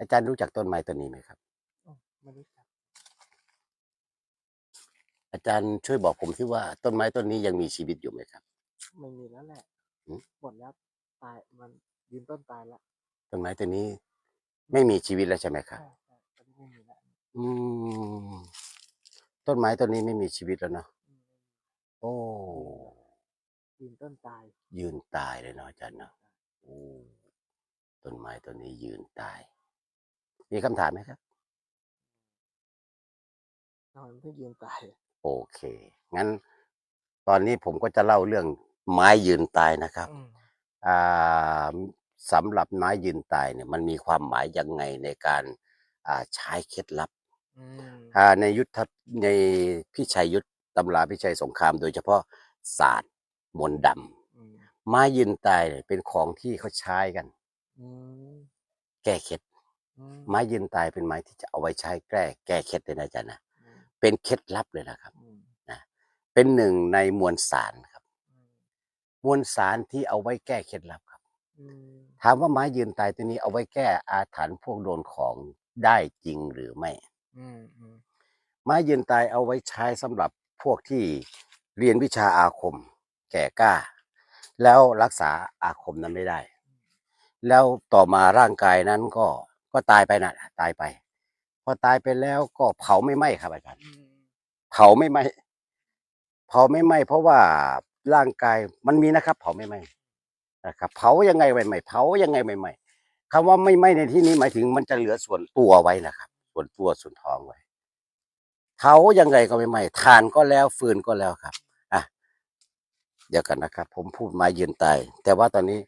อาจารย์รู้จักต้นไม้ต้นนี้ไหมครับอ๋อไม่รู้จักอาจารย์ช่วยบอกผมที่ว่าต้นไม้ต้นนี้ยังมีชีวิตอยู่ไหมครับ ไม่มีแล้วแหละหืมหมดแล้วตายมันยืนต้นตายแล้วต้นไม้ต้นนี้ ไม่มีชีวิตแล้วใช่ไหมครับใช่ใช่ตอนนี้ไม่มีแล้วอืมต้นไม้ต้นนี้ไม่มีชีวิตแล้วเนาะอืมโอ้ยืนต้นตาย ยืนตายเลยเนาะอาจารย์เนาะโอ้ต้นไม้ต้นนี้ยืนตาย มีคำถามไหมครับทำไมมันถึงยืนตาย โอเค งั้น ตอนนี้ผมก็จะเล่าเรื่องไม้ยืนตายนะครับอืมอ่าสำหรับไม้ยืนตายเนี่ย มันมีความหมายยังไงในการอ่าใช้เคล็ดลับ อืมอ่าในยุทธในพิชัยยุทธตำราพิชัยสงคราม โดยเฉพาะศาสตร์มนต์ดอืมำไม้ยืนตายเนี่ยเป็นของที่เขาใช้กัน อืมแก้เคล็ดอืม ไม้ยืนตายเป็นไม้ที่จะเอาไว้ใช้แก้แก้เคล็ดเลยนะอาจารย์นะอืมเป็นเคล็ดลับเลยนะครับอืมเป็นหนึ่งในมวลสารครับอืมมวลสารที่เอาไว้แก้เคล็ดลับครับอืมถามว่าไม้ยืนตายตัวนี้เอาไว้แก้อาถรรพ์พวกโดนของได้จริงหรือไม่อืมอืมไม้ยืนตายเอาไว้ใช้สำหรับพวกที่เรียนวิชาอาคม แก่กล้า แล้วรักษาอาคมนั้นไม่ได้ แล้วต่อมาร่างกายนั้นก็ ก็ตายไปนะตายไป พอตายไปแล้วก็เผาไม่ไหม้ครับอาจารย์อืมเผาไม่ไหม้เผาไม่ไหม้เพราะว่าร่างกายมันมีนะครับ เผาไม่ไหม้นะครับ เผายังไงไม่ไหม้เผายังไงไม่ไหม้คำว่าไม่ไหม้ในที่นี้หมายถึงมันจะเหลือส่วนตัวไว้นะครับ ส่วนตัวส่วนท้องไว้เผายังไงก็ไม่ไหม้ทานก็แล้วฟืนก็แล้วครับอะเดี๋ยวกันนะครับ ผมพูดมายืนตายแต่ว่าตอนนี้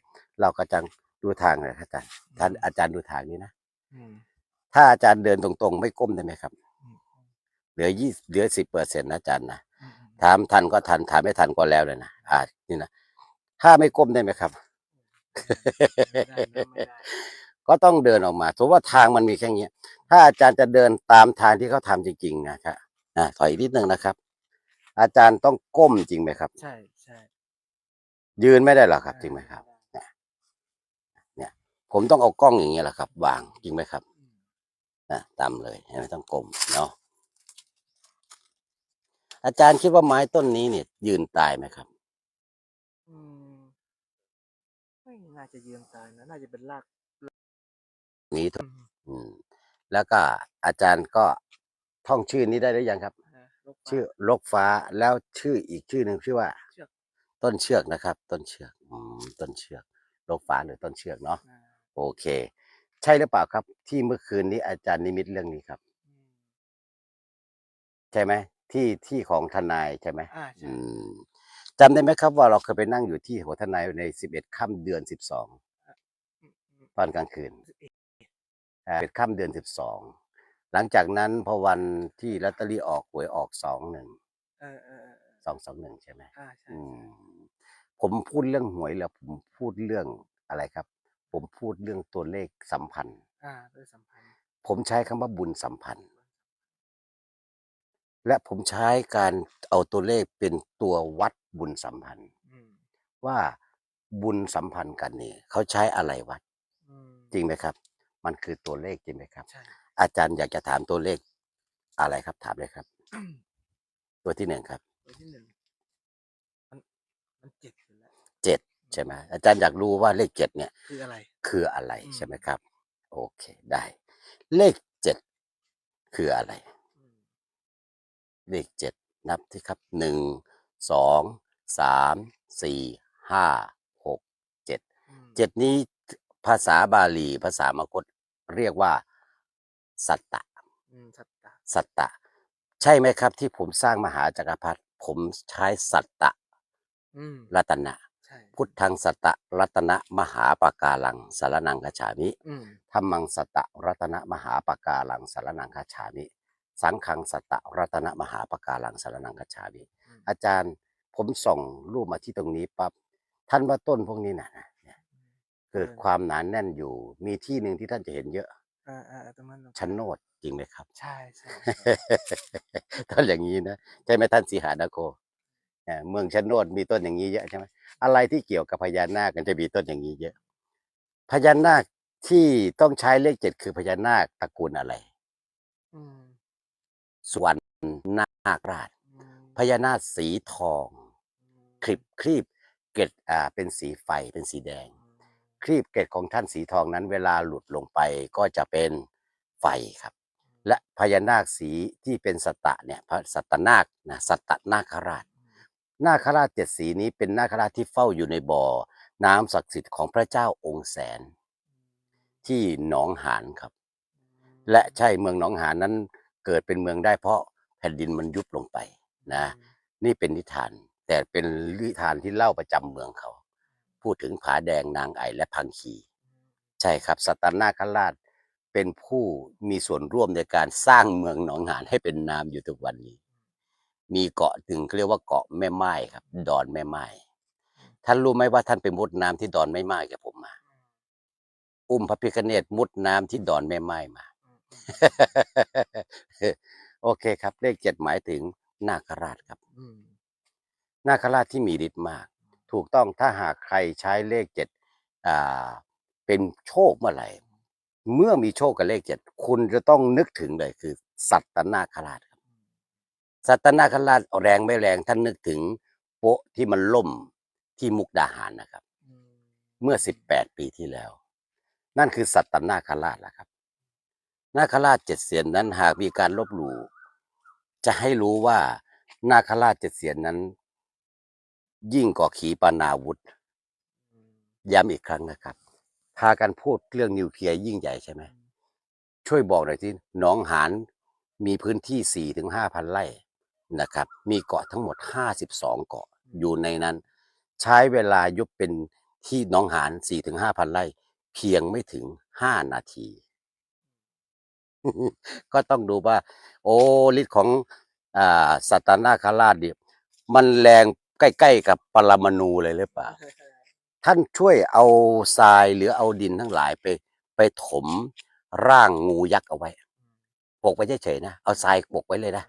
เราก็จังดูทางเลยครับอาจารย์ท่านอาจารย์ดูทางนี้นะอืม ถ้าอาจารย์เดินตรงๆ ไม่ก้มได้ไหมครับอืมเหลือยี่เหลือสิบเปอร์เซ็นต์นะอาจารย์นะอืมถามทันก็ทันถามไม่ทันก็แล้วเลยนะอ่านี่นะถ้าไม่ก้มได้ไหมครับไม่ได้นะไม่ได้ก็ต้องเดินออกมาสมมติว่าทางมันมีแค่เนี้ยถ้าอาจารย์จะเดินตามทางที่เขาทำจริงๆนะครับอ่าถอยอีกนิดนึงนะครับ อาจารย์ต้องก้มจริงไหมครับ ใช่ใช่ยืนไม่ได้หรอครับ จริงไหมครับเนี่ย ผมต้องเอากล้องอย่างเงี้ยแหละครับวางจริงไหมครับอืมนะตามเลยไม่ต้องก้มเนาะอาจารย์คิดว่าไม้ต้นนี้เนี่ย ยืนตายไหมครับ อืมไม่น่าจะยืนตายนะน่าจะเป็นรากนี้อืมอืม แล้วก็อาจารย์ก็ท่องชื่อนี้ได้หรือยังครับ นะลบฟ้าชื่อลกฟ้าแล้วชื่ออีกชื่อหนึ่งชื่อว่าเชือก ต้นเชือกนะครับ ต้นเชือกอืมต้นเชือกลกฟ้าหรือต้นเชือกเนาะอ่า โอเค ใช่หรือเปล่าครับ ที่เมื่อคืนนี้อาจารย์นิมิตเรื่องนี้ครับอืมใช่ไหมที่ที่ของทนายใช่ไหมอ่าใช่ อืมจำได้ไหมครับว่าเราเคยไปนั่งอยู่ที่หัวทนายในสิบเอ็ดค่ำเดือนสิบสองอืมอืมตอนกลางคืนอ่าเป็นค่ำเดือนสิบสองหลังจากนั้นพอวันที่ลอตเตอรี่ออกหวยออกสองหนึ่งเออเออเออเออสองสองหนึ่งใช่ไหม อ่าใช่อืใช่มผมพูดเรื่องหวยแล้วผมพูดเรื่องอะไรครับ ผมพูดเรื่องตัวเลขสัมพันธ์ อ่าด้วยสัมพันธ์ผมใช้คำว่าบุญสัมพันธ์ และผมใช้การเอาตัวเลขเป็นตัววัดบุญสัมพันธ์ อืมว่าบุญสัมพันธ์กันนี่เขาใช้อะไรวัด อืมจริงไหมครับ มันคือตัวเลขจริงไหมครับ ใช่ อาจารย์อยากจะถามตัวเลขอะไรครับ ถามเลยครับ ตัวที่หนึ่งครับ ตัวที่หนึ่งมันมันเจ็ดอยู่แล้วเจ็ด ใช่ไหมอาจารย์อยากรู้ว่าเลขเจ็ดเนี่ย คืออะไร คืออะไรอืม ใช่ไหมครับ โอเคได้ เลขเจ็ดคืออะไร อืมเลขเจ็ดนับที่ครับหนึ่งสองสามสี่ห้าหกเจ็ดอืมเจ็ดนี้ภาษาบาลีภาษามคตเรียกว่า สัตตะ อืมสัตตะสัตตะ ใช่ไหมครับที่ผมสร้างมหาจักรพรรดิผมใช้สัตตะอืมรัตนะใช่ พุทธังสัตตะรัตนะมหาปากาลังสารนังคาฉามิอืมธรรมังสัตตะรัตนะมหาปากาลังสารนังคาฉามิ สังฆังสัตตะรัตนะมหาปากาลังสารนังคาฉามิอืมอาจารย์ผมส่งรูปมาที่ตรงนี้ปั๊บท่านว่าต้นพวกนี้นะเนี่ยเกิดความหนานแน่นอยู่ มีที่หนึ่งที่ท่านจะเห็นเยอะอ่าอ่าตรงนั้นชนโนดจริงไหมครับ ใช่ใช่ใช่ต้นอย่างนี้นะ ใช่ไหมท่านสีหานาโค เอ่อเมืองชนโนดมีต้นอย่างนี้เยอะใช่ไหมอะไรที่เกี่ยวกับพญานาคกันจะมีต้นอย่างนี้เยอะ พญานาคที่ต้องใช้เลขเจ็ดคือพญานาคตระกูลอะไรอืมสวรรณนาคราชอืมพญานาคสีทองคลิปครีบเกล็ดอ่าเป็นสีไฟเป็นสีแดง ครีบเกล็ดของท่านสีทองนั้น เวลาหลุดลงไปก็จะเป็นไฟครับ และพญานาคสีที่เป็นสัตตะเนี่ยพระสัตตนาคนะสัตตนาคราช นาคราชเจ็ดสีนี้เป็นนาคราชที่เฝ้าอยู่ในบ่อ น้ำศักดิ์สิทธิ์ของพระเจ้าองค์แสน ที่หนองหานครับ และใช่เมืองหนองหานนั้นเกิดเป็นเมืองได้เพราะแผ่นดินมันยุบลงไปนะ นี่เป็นนิทาน แต่เป็นนิทานที่เล่าประจำเมืองเขา พูดถึงผาแดงนางไอและพังคี ใช่ครับสัตตนาคราชเป็นผู้มีส่วนร่วมในการสร้างเมืองหนองหานให้เป็นนามอยู่ทุกวันนี้ มีเกาะถึงเขาเรียกว่าเกาะแม่ไม้ครับ ดอนแม่ไม้ท่านรู้ไหมว่าท่านไปมุดน้ำที่ดอนแม่ไม้กับผมมา อุ้มพระพิฆเนศมุดน้ำที่ดอนแม่ไม้มา โอเคครับ เลขเจ็ดหมายถึงนาคราชครับอืมนาคราชที่มีฤทธิ์มาก ถูกต้องถ้าหากใครใช้เลขเจ็ดอ่าเป็นโชคเมื่อไหร่ เมื่อมีโชคกับเลขเจ็ดคุณจะต้องนึกถึงเลยคือ สัตนาคราชครับ สัตนาคราชแรงไม่แรงท่านนึกถึงโป๊ะที่มันล่มที่มุกดาหารนะครับอืมเมื่อสิบแปดปีที่แล้ว นั่นคือสัตนาคราชละครับ นาคราชเจ็ดเสียนนั้นหากมีการลบหลู่จะให้รู้ว่านาคราชเจ็ดเสียนนั้น ยิ่งกว่าขีปนาวุธอืมย้ำอีกครั้งนะครับ พากันพูดเรื่องนิวเคลียร์ยิ่งใหญ่ใช่ไหมช่วยบอกหน่อยที่หนองหานมีพื้นที่4ี่ถึงห้าพันไร่ นะครับ มีเกาะทั้งหมด 52 เกาะอยู่ในนั้น ใช้เวลายุบเป็นที่หนองหาน4ี่ถึงห้าพันไร่ เพียงไม่ถึง 5 นาที ก็ต้องดูว่า โอ้ฤทธิ์ของอ่าสัตตนาคราชเนี่ยมันแรงใกล้ ๆ กับปรมาณูเลยหรือเปล่า ท่านช่วยเอาทรายหรือเอาดินทั้งหลายไป ไปถมร่างงูยักษ์เอาไว้ปกไว้เฉยๆนะ เอาทรายปกไว้เลยนะ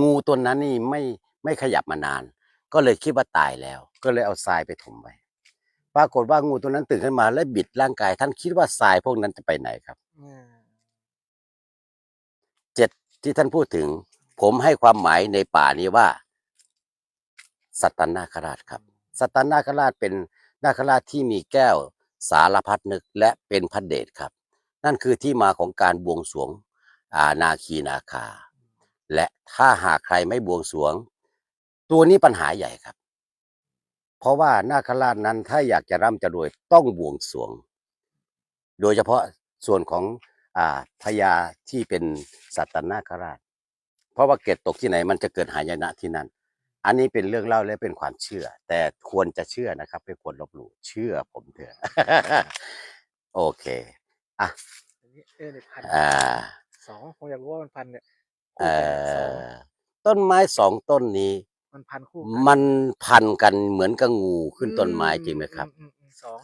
งูตัวนั้นนี่ไม่ไม่ขยับมานาน ก็เลยคิดว่าตายแล้ว ก็เลยเอาทรายไปถมไว้ปรากฏว่างูตัวนั้นตื่นขึ้นมาและบิดร่างกาย ท่านคิดว่าทรายพวกนั้นจะไปไหนครับอืมเจ็ดที่ท่านพูดถึง ผมให้ความหมายในป่านี้ว่า สัตตนาคราชครับ สัตตนาคราชเป็นนาคราชที่มีแก้วสารพัดนึกและเป็นพระเดชครับ นั่นคือที่มาของการบวงสรวงอานาคีนาคา และถ้าหากใครไม่บวงสรวง ตัวนี้ปัญหาใหญ่ครับ เพราะว่านาคราชนั้นถ้าอยากจะร่ำจะรวยต้องบวงสรวง โดยเฉพาะส่วนของอ่าพญาที่เป็นสัตตนาคราช เพราะว่าเกตตกที่ไหนมันจะเกิดหายนะที่นั่น อันนี้เป็นเรื่องเล่าและเป็นความเชื่อ แต่ควรจะเชื่อนะครับไม่ควรลบหลู่เชื่อผมเถอะ โอเคอะอันนี้เออเนี่ยพันอ่าสองผมอยากรู้ว่ามันพันเนี่ย เอ่คู่กันสองอต้นไม้สองต้นนี้ มันพันคู่กัมันพันกันเหมือนกับงูขึ้นต้นไม้จริงไหมครับอือือืมสอง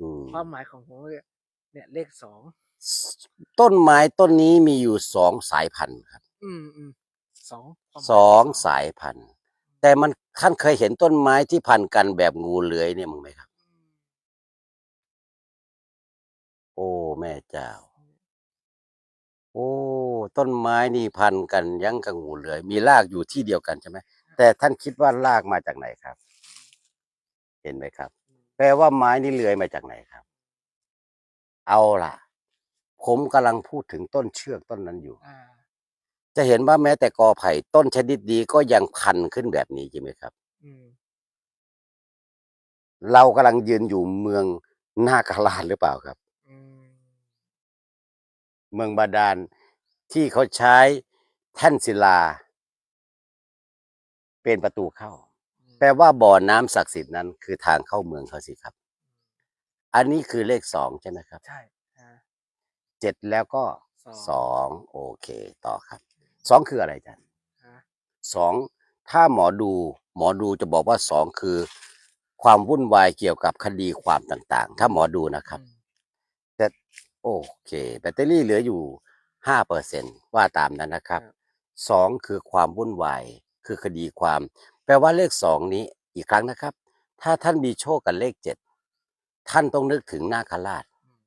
อืมความหมายของผมเนี่ยเนี่ยเลขสองต้นไม้ต้นนี้มีอยู่สองสายพันธุ์ครับอืมอืมสองความหมายสองสายพันธุ์ แต่มันท่านเคยเห็นต้นไม้ที่พันกันแบบงูเลื้อยเนี่ยมั้งไหมครับอืมโอ้แม่เจ้า โอ้ ต้นไม้นี่พันกันยังกับงูเลื้อยมีรากอยู่ที่เดียวกันใช่ไหมแต่ท่านคิดว่ารากมาจากไหนครับ เห็นไหมครับ แปลว่าไม้นี่เลื้อยมาจากไหนครับ เอาล่ะ ผมกำลังพูดถึงต้นเชือกต้นนั้นอยู่อ่าจะเห็นว่าแม้แต่กอไผ่ต้นชนิดดีก็ยังพันขึ้นแบบนี้ใช่ไหมครับอืมเรากำลังยืนอยู่เมืองนาคราชหรือเปล่าครับอืม เมืองบาดาลที่เขาใช้แท่นศิลา เป็นประตูเข้า แปลว่าบ่อน้ำศักดิ์สิทธิ์นั้น คือทางเข้าเมืองเขาสิครับ อันนี้คือเลขสองใช่ไหมครับ ใช่อ่าเจ็ดแล้วก็สองสองโอเค ต่อครับสองคืออะไรจ๊ะฮะสองถ้าหมอดู หมอดูจะบอกว่าสองคือ ความวุ่นวายเกี่ยวกับคดีความต่าง ๆ ถ้าหมอดูนะครับอืมแต่ โอเค แบตเตอรี่เหลืออยู่ห้าเปอร์เซ็นว่าตามนั้นนะครับสองคือความวุ่นวายคือคดีความ แปลว่าเลขสองนี้อีกครั้งนะครับ ถ้าท่านมีโชคกับเลขเจ็ดท่านต้องนึกถึงนาคราชอืม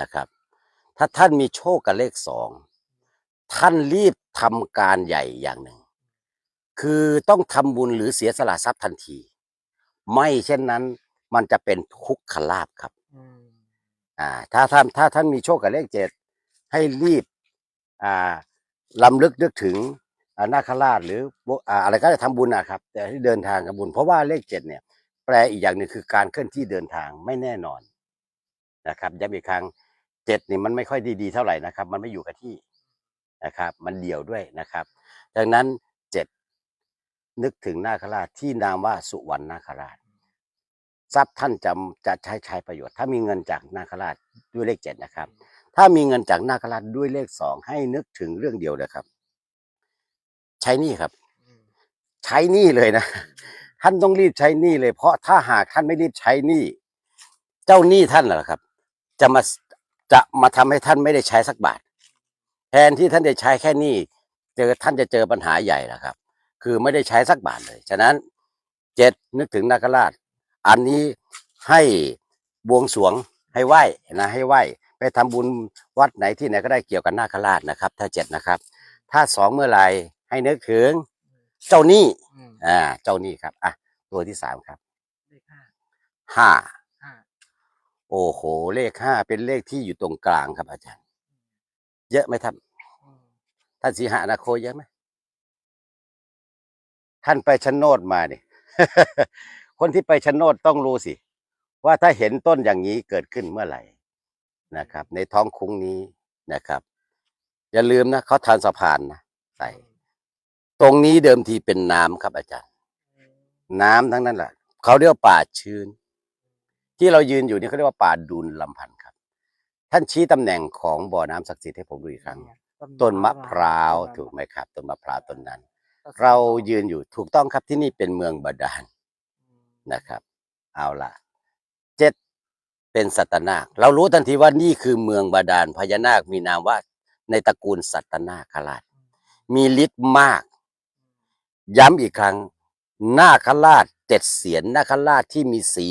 นะครับ ถ้าท่านมีโชคกับเลขสองท่านรีบทำการใหญ่อย่างหนึ่ง คือต้องทำบุญหรือเสียสละทรัพย์ทันที ไม่เช่นนั้นมันจะเป็นทุกขลาบครับ อ่าถ้าท่านถ้าท่านมีโชคกับเลขเจ็ดให้รีบอ่าลำลึกนึกถึงอ่านาคราชหรืออ่าอะไรก็จะทำบุญนะครับ แต่ให้เดินทางกับบุญ เพราะว่าเลขเจ็ดเนี่ย แปลอีกอย่างหนึ่งคือการเคลื่อนที่เดินทางไม่แน่นอนนะครับย้ำอีกครั้งเจ็ดนี่มันไม่ค่อยดีๆเท่าไหร่นะครับ มันไม่อยู่กับที่นะครับ มันเดี่ยวด้วยนะครับ ดังนั้นเจ็ดนึกถึงนาคราชที่นามว่าสุวรรณนาคราช ทรัพย์ท่านจะจะใช้ใช้ประโยชน์ ถ้ามีเงินจากนาคราชด้วยเลขเจ็ดนะครับ ถ้ามีเงินจากนาคราชด้วยเลขสองให้นึกถึงเรื่องเดียวนะครับ ใช้หนี่ครับอืมใช้หนี่เลยนะ ท่านต้องรีบใช้หนี้เลย เพราะถ้าหากท่านไม่รีบใช้หนี้เจ้าหนี้ท่านเหรอครับ จะมาจะมาทำให้ท่านไม่ได้ใช้สักบาท แทนที่ท่านจะใช้แค่หนี้เจอท่านจะเจอปัญหาใหญ่แล้วครับ คือไม่ได้ใช้สักบาทเลย ฉะนั้นเจ็ดนึกถึงนาคราช อันนี้ให้บวงสรวงให้ไหว้นะให้ไหว้ไปทำบุญวัดไหนที่ไหนก็ได้เกี่ยวกับนาคราชนะครับ ถ้าเจ็ดนะครับ ถ้าสองเมื่อไหรให้นึกถึงเจ้าหนี้อืมอ่า เจ้าหนี้ครับอะตัวที่สามครับเลขห้าห้าห้าโอ้โห เลขห้าเป็นเลขที่อยู่ตรงกลางครับอาจารย์ เยอะไหมท่านอืมท่านสีหานาโคเยอะไหมท่านไปชะโนดมาเนี่ย คนที่ไปชะโนดต้องรู้สิ ว่าถ้าเห็นต้นอย่างนี้เกิดขึ้นเมื่อไหร่นะครับ ในท้องคุ้งนี้นะครับ อย่าลืมนะเขาทานสะพานนะใส่ตรงนี้เดิมทีเป็นน้ำครับอาจารย์อืมน้ำทั้งนั้นแหละเขาเรียกว่าป่าชื้น ที่เรายืนอยู่นี่เขาเรียกว่าป่าดูนลำพันธ์ครับ ท่านชี้ตำแหน่งของบ่อน้ำศักดิ์สิทธิ์ให้ผมดูอีกครั้งต้นมะพร้าวถูกไหมครับ ต้นมะพร้าวต้นนั้น เรายืนอยู่ถูกต้องครับที่นี่เป็นเมืองบาดาลอืม นะครับ เอาละเจ็ดเป็นสัตนาค เรารู้ทันทีว่านี่คือเมืองบาดาลพญานาคมีนามว่าในตระกูลสัตนาคราช มีฤทธิ์มาก ย้ำอีกครั้งนาคราชเจ็ดเสียนนาคราชที่มีสี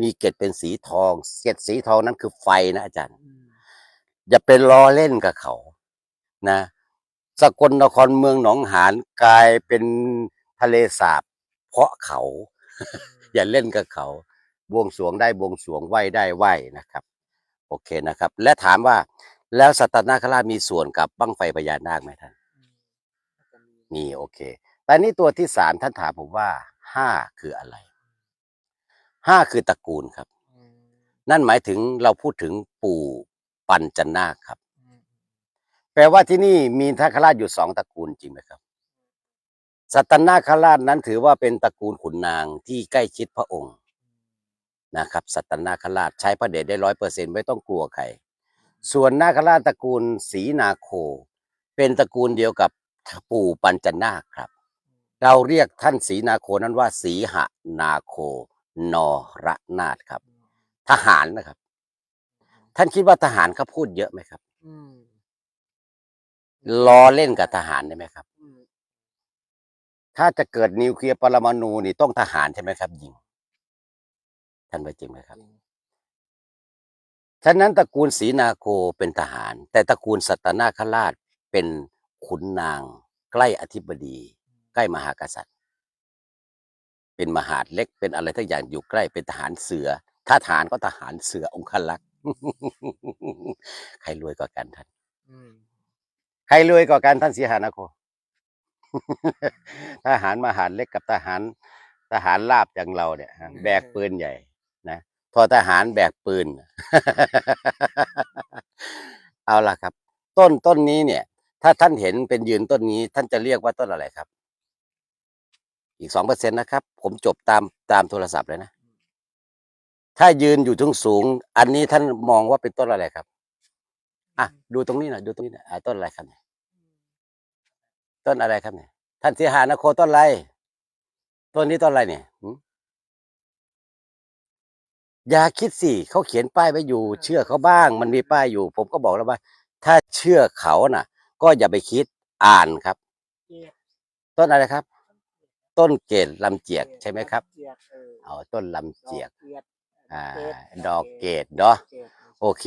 มีเกล็ดเป็นสีทองเกล็ดสีทองนั้นคือไฟนะอาจารย์ อย่าเป็นล้อเล่นกับเขา นะ สกลนครเมืองหนองหานกลายเป็นทะเลสาบเพราะเขา อย่าเล่นกับเขาบวงสรวงได้บวงสรวงไหว้ได้ไหว้นะครับ โอเคนะครับ และถามว่าแล้วสัตนาคราชมีส่วนกับบั้งไฟพญานาคไหมท่านอืมน่าจะมีมีโอเค แต่นี่ตัวที่สามท่านถามผมว่าห้าคืออะไรห้าคือตระกูลครับอืมนั่นหมายถึงเราพูดถึงปู่ปัญจนาคครับอืมแปลว่าที่นี่มีนาคราชอยู่สองตระกูลจริงไหมครับ สัตนาคราชนั้นถือว่าเป็นตระกูลขุนนางที่ใกล้ชิดพระองค์นะครับ สัตนาคราชใช้พระเดชได้ร้อยเปอร์เซ็นไม่ต้องกลัวใคร ส่วนนาคราชตระกูลศรีนาโค เป็นตระกูลเดียวกับปู่ปัญจนาคครับ เราเรียกท่านศรีนาโคนั้นว่าศรีหนาโคนอรนาถครับอืมทหารนะครับ ท่านคิดว่าทหารเขาพูดเยอะไหมครับอืมล้อเล่นกับทหารได้ไหมครับอืม ถ้าจะเกิดนิวเคลียร์ปรมาณูนี่ต้องทหารใช่ไหมครับยิง ท่านว่าจริงไหมครับจริงฉะนั้นตระกูลศรีนาโคเป็นทหาร แต่ตระกูลสัตนาคราชเป็นขุนนาง ใกล้อธิบดี ใกล้มหากษัตริย์ เป็นมหาดเล็กเป็นอะไรทั้งอย่างอยู่ใกล้เป็นทหารเสือ ถ้าทหารก็ทหารเสือองคลักษ์ใครรวยกว่ากันท่านอืมใครรวยกว่ากันท่านสีหานาโค ทหารมหาดเล็กกับทหารทหารลาบอย่างเราเนี่ยแบกปืนใหญ่นะทอทหารแบกปืน เอาล่ะครับ ต้นต้นนี้เนี่ย ถ้าท่านเห็นเป็นยืนต้นนี้ ท่านจะเรียกว่าต้นอะไรครับ อีกสองเปอร์เซ็นต์นะครับ ผมจบตามตามโทรศัพท์เลยนะ ถ้ายืนอยู่ทุ่งสูง อันนี้ท่านมองว่าเป็นต้นอะไรครับ อะ ดูตรงนี้หน่อยดูตรงนี้หน่อยอะต้นอะไรครับเนี่ย ต้นอะไรครับเนี่ย ท่านเสียหานะโคต้นอะไร ต้นนี้ต้นอะไรเนี่ยหืมอย่าคิดสิเขาเขียนป้ายไว้อยู่ เชื่อเขาบ้าง มันมีป้ายอยู่ ผมก็บอกแล้วว่า ถ้าเชื่อเขาน่ะ ก็อย่าไปคิดอ่านครับเกียรติต้นอะไรครับ ต้นเกศลำเจียกใช่ไหมครับเกียรติเออเอาต้นลำเจียกดอกเกียรติอ่าเกรดดอกเกดเนาะเกรดโอเค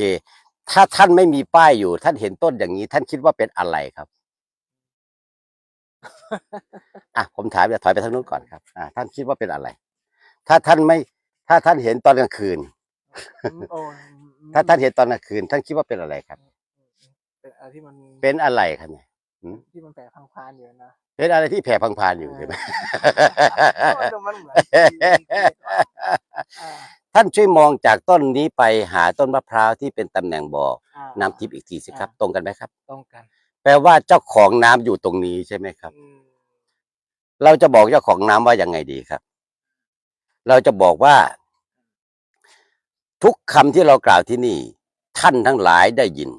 ถ้าท่านไม่มีป้ายอยู่ ท่านเห็นต้นอย่างนี้ ท่านคิดว่าเป็นอะไรครับ อะผมถามอย่าถอยไปทางนู้นก่อนครับ อ่า ท่านคิดว่าเป็นอะไร ถ้าท่านไม่ ถ้าท่านเห็นตอนกลางคืนอืมโอ้ถ้าท่านเห็นตอนกลางคืน ท่านคิดว่าเป็นอะไรครับ เป็นอะไรที่มันเป็นอะไรครับเนี่ยที่มันแปลพังพานอยู่นะเป็นอะไรที่แผ่พังพานอยู่ใช่ไหมมันมันเหมือนอ่าท่านช่วยมองจากต้นนี้ไปหาต้นมะพร้าวที่เป็นตำแหน่งบ่ออ่าน้ำทิพย์อีกทีสิครับ ตรงกันไหมครับ ตรงกัน แปลว่าเจ้าของน้ำอยู่ตรงนี้ใช่ไหมครับ อืมเราจะบอกเจ้าของน้ำว่ายังไงดีครับ เราจะบอกว่า ทุกคำที่เรากล่าวที่นี่ ท่านทั้งหลายได้ยิน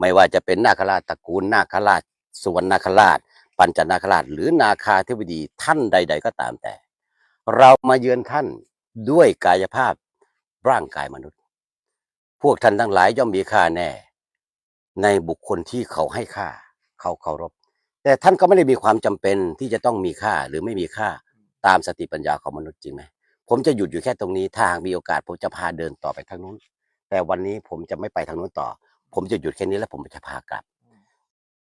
ไม่ว่าจะเป็นนาคราชตระกูลนาคราชสุวรรณนาคราช ปัญจนาคราช หรือนาคาเทวดีท่านใด ๆ ก็ตามแต่ เรามาเยือนท่านด้วยกายภาพร่างกายมนุษย์ พวกท่านทั้งหลายย่อมมีค่าแน่ ในบุคคลที่เขาให้ค่า เขาเคารพ แต่ท่านก็ไม่ได้มีความจำเป็นที่จะต้องมีค่าหรือไม่มีค่าตามสติปัญญาของมนุษย์จริงไหมผมจะหยุดอยู่แค่ตรงนี้ถ้าหากมีโอกาสผมจะพาเดินต่อไปทางนู้น แต่วันนี้ผมจะไม่ไปทางนู้นต่อ ผมจะหยุดแค่นี้แล้วผมจะพากลับ